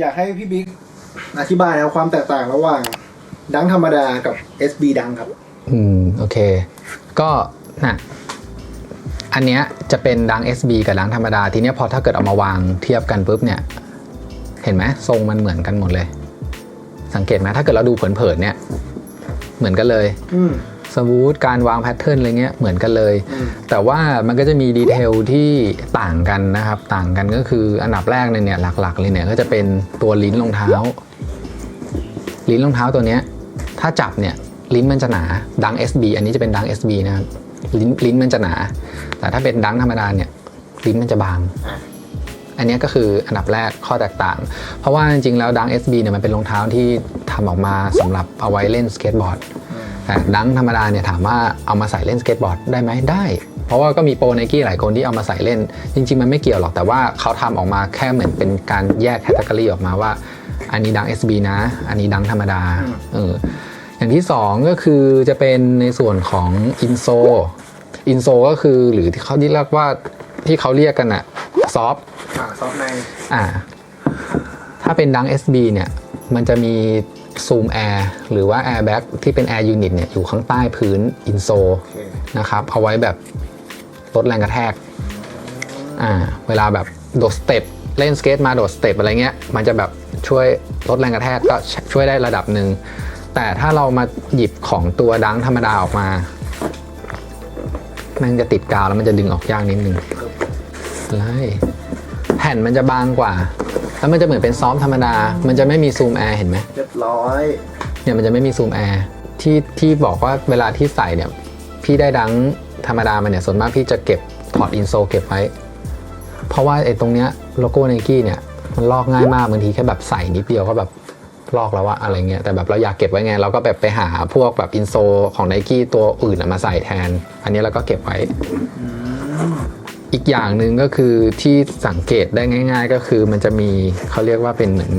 อยากให้พี่บิ๊กอธิบายนะครับความแตกต่างระหว่าง ดังธรรมดากับ SB ดังครับ อืม โอเค ก็น่ะอันเนี้ยจะเป็นดัง SB กับดังธรรมดา ทีเนี้ยพอถ้าเกิดเอามาวางเทียบกันปุ๊บเนี่ย เห็นไหมทรงมันเหมือนกันหมดเลย สังเกตไหมถ้าเกิดเราดูเผินๆเนี่ย เหมือนกันเลย อืม สมูทการวางแพทเทิร์นอะไรเงี้ยเหมือนกันเลยอืมแต่ว่ามันก็จะมีดีเทลที่ต่างกันนะครับ ต่างกันก็คืออันดับแรกเลยเนี่ยหลักๆเลยเนี่ยก็จะเป็นตัวลิ้นรองเท้า ลิ้นรองเท้าตัวเนี้ยถ้าจับเนี่ยลิ้นมันจะหนาดัง SB อันนี้จะเป็นดัง SB นะครับลิ้นลิ้นมันจะหนา แต่ถ้าเป็นดังธรรมดาเนี่ยลิ้นมันจะบาง อันเนี้ยก็คืออันดับแรกข้อแตกต่าง เพราะว่าจริงๆแล้วดัง SB เนี่ยมันเป็นรองเท้าที่ทำออกมาสำหรับเอาไว้เล่นสเก็ตบอร์ดแต่ ดังธรรมดาเนี่ยถามว่าเอามาใส่เล่นสเก็ตบอร์ดได้ไหมได้ เพราะว่าก็มีโปรไนกี้หลายคนที่เอามาใส่เล่น จริง ๆ มันไม่เกี่ยวหรอกแต่ว่าเขาทำออกมาแค่เหมือนเป็นการแยกแคตตากรีออกมาว่า อันนี้ดัง SB นะ อันนี้ดังธรรมดาเอออย่างที่สองก็คือจะเป็นในส่วนของอินโซอินโซก็คือหรือที่เขาที่เรียกว่าที่เขาเรียกกันอะซอฟอ่าซอฟในอ่าถ้าเป็นดัง SB เนี่ยมันจะมี ซูมแอร์หรือว่า Airbag ที่เป็น Air Unit เนี่ยอยู่ข้างใต้พื้นอินโซนะครับ เอาไว้แบบลดแรงกระแทกอ่าเวลาแบบโดดสเต็ปเล่นสเกตมาโดดสเต็ปอะไรเงี้ย มันจะแบบช่วยลดแรงกระแทกก็ช่วยได้ระดับหนึ่ง แต่ถ้าเรามาหยิบของตัวดังธรรมดาออกมา มันจะติดกาวแล้วมันจะดึงออกยากนิดนึงไรแผ่นมันจะบางกว่า แล้วมันจะเหมือนเป็นซ้อมธรรมดา มันจะไม่มีซูมแอร์เห็นไหมเรียบ ร้อยเนี่ยมันจะไม่มีซูมแอร์ที่ที่บอกว่าเวลาที่ใส่เนี่ย พี่ได้ดังธรรมดามาเนี่ยส่วนมากพี่จะเก็บถอดอินโซเก็บไว้ เพราะว่าไอ้ตรงเนี้ยโลโก้ไนกี้เนี่ยมันลอกง่ายมากบางทีแค่แบบใส่นิดเดียวก็แบบลอกแล้วว่าอะไรเงี้ยแต่แบบเราอยากเก็บไว้ไงเราก็แบบไปหาพวกแบบอินโซของไนกี้ตัวอื่นมาใส่แทน อันนี้เราก็เก็บไว้ อีกอย่างหนึ่งก็คือที่สังเกตได้ง่าย ๆ ก็คือมันจะมีเขาเรียกว่าเป็นเหมือน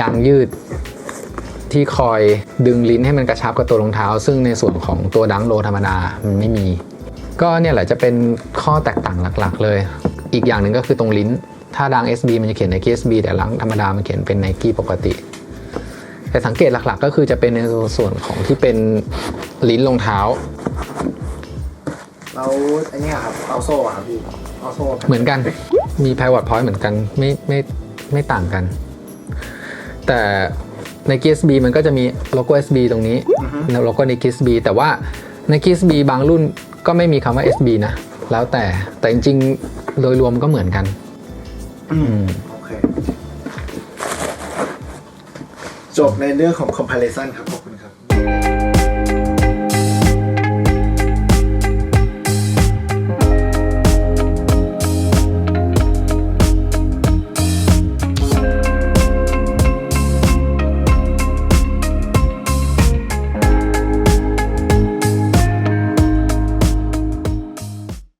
ยางยืดที่คอยดึงลิ้นให้มันกระชับกับตัวรองเท้า ซึ่งในส่วนของตัวดังโลธรรมดามันไม่มี ก็เนี่ยแหละจะเป็นข้อแตกต่างหลักๆ เลย อีกอย่างหนึ่งก็คือตรงลิ้น ถ้าดัง SB มันจะเขียน Nike SB แต่ดังธรรมดามันเขียนเป็น Nike ปกติ แต่สังเกตหลักๆ ก็คือจะเป็นในส่วนของที่เป็นลิ้นรองเท้าแล้วไอ้เนี่ยครับเอาโซ่อะครับพี่เอาโซ่เหมือนกันมี pivot point เหมือนกันไม่ไม่ไม่ต่างกัน แต่ใน SB มันก็จะมีโลโก้ SB ตรงนี้แล้วโลโก้ใน SB แต่ว่าใน SB บางรุ่นก็ไม่มีคำว่า SB นะ แล้วแต่แต่จริงๆ โดยรวมก็เหมือนกัน อืมโอเค จบในเรื่องของ comparison ครับผม